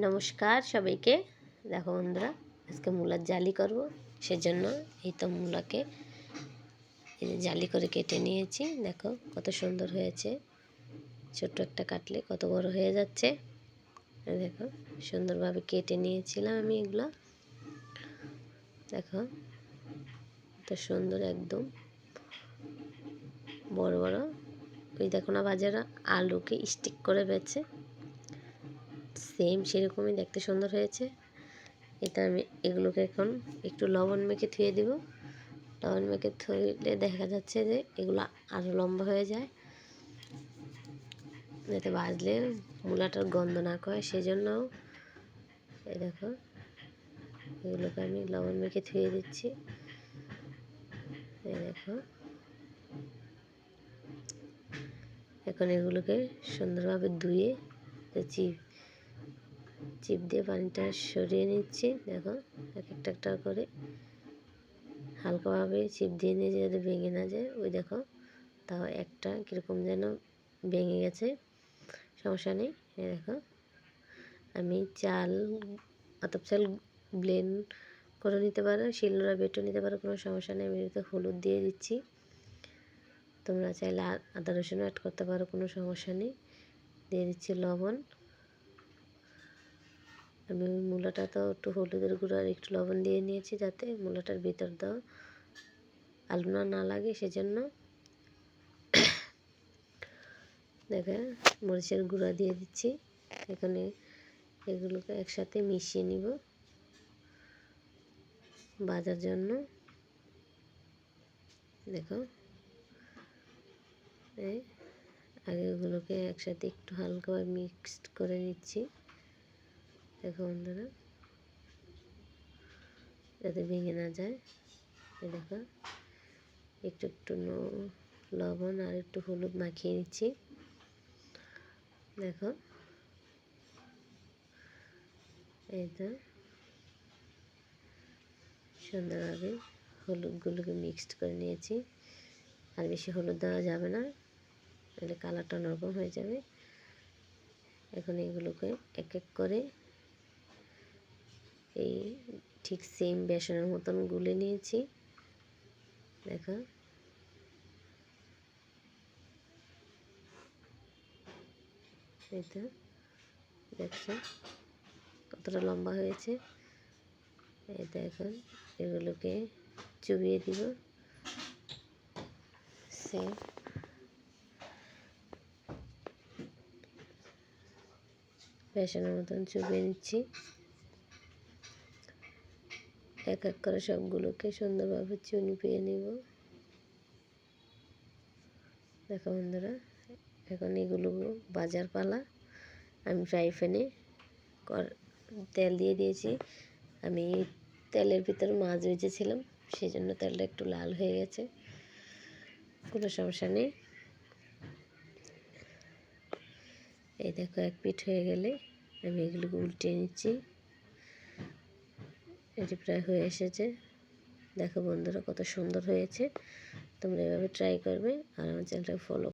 নমস্কার সবাইকে। দেখো বন্ধুরা, আজকে মূলার জালি করব। সেজন্য এই তো মূলাকে জালি করে কেটে নিয়েছি। দেখো কত সুন্দর হয়েছে। ছোট্ট একটা কাটলে কত বড় হয়ে যাচ্ছে। দেখো সুন্দরভাবে কেটে নিয়েছিলাম আমি এগুলো। দেখো কত সুন্দর একদম। বড় বড়। ওই দেখো না বাজারে আলুকে স্টিক করে বেছে। সেম সেরকমই দেখতে সুন্দর হয়েছে। এটা আমি এগুলোকে এখন একটু লবণ মেখে ধুয়ে দিব। লবণ মেখে ধুইলে দেখা যাচ্ছে যে এগুলো আরও লম্বা হয়ে যায়। যাতে বাজলে মূলাটার গন্ধ না করে সেই জন্য এই দেখো, এগুলোকে আমি লবণ মেখে ধুয়ে দিচ্ছি। এই দেখো, এখন এগুলোকে সুন্দরভাবে ধুয়ে চিপ চিপ দিয়ে পানিটা সরিয়ে নিচ্ছি। দেখো, এক একটা একটা করে। হালকাভাবে চিপ দিয়ে নিয়ে যাতে ভেঙে না যায়। ওই দেখো, তাও একটা কীরকম যেন ভেঙে গেছে। সমস্যা নেই। দেখো, আমি চাল, আতপ চাল ব্লেন্ড করে নিতে পারো, শিলনোড়া বেটে নিতে পারো, কোনো সমস্যা নেই। আমি তো হলুদ দিয়ে দিচ্ছি। তোমরা চাইলে আদা রসুন অ্যাড করতে পারো, কোনো সমস্যা নেই। দিয়ে দিচ্ছি লবণ। আমি মূলাটা তো একটু হলুদের গুঁড়ো আর একটু লবণ দিয়ে নিয়েছি যাতে মূলাটার ভিতর দাও। আলু না লাগে সেজন্য দেখে মরিচের গুঁড়া দিয়ে দিচ্ছি। এখানে এগুলোকে একসাথে মিশিয়ে নিব বাজার জন্য। দেখো, এই আগে ওগুলোকে একসাথে একটু হালকাভাবে মিক্সড করে নিচ্ছি। দেখো বন্ধুরা। যাতে ভেঙে না যায়। দেখো। একটু একটু লবণ আর একটু হলুদ মাখিয়ে নিচ্ছি। দেখো। এই তো। সুন্দরভাবে হলুদগুলোকে মিক্সড করে নিয়েছি। আর বেশি হলুদ দেওয়া যাবে না। তাহলে কালারটা অন্যরকম হয়ে যাবে। এখন এগুলোকে এক এক করে এই ঠিক সেম বেসনের মতন গুলে নিয়েছি। দেখো। তো, দেখছ? কতটা লম্বা হয়েছে? এই এখন এগুলোকে চুবিয়ে দিব। সেম বেসনের মতন চুবিয়ে নিচ্ছি। এক এক করে সবগুলোকে সুন্দরভাবে চুনি পেয়ে নেব। দেখো বন্ধুরা, এখন এগুলো বাজার পালা। আমি ফ্রাই প্যানে তেল দিয়ে দিয়েছি। আমি তেলের ভিতরে মাছ ভেজেছিলাম সেই জন্য তেলটা একটু লাল হয়ে গেছে। কোনো সমস্যা নেই। এই দেখো, এক পিঠ হয়ে গেলে আমি এগুলোকে উল্টে নিচ্ছি। এটি প্রায় হয়ে এসেছে। দেখো বন্ধুরা কত সুন্দর হয়েছে। তোমরা এভাবে ট্রাই করবে আর আমার চ্যানেলটাকে ফলো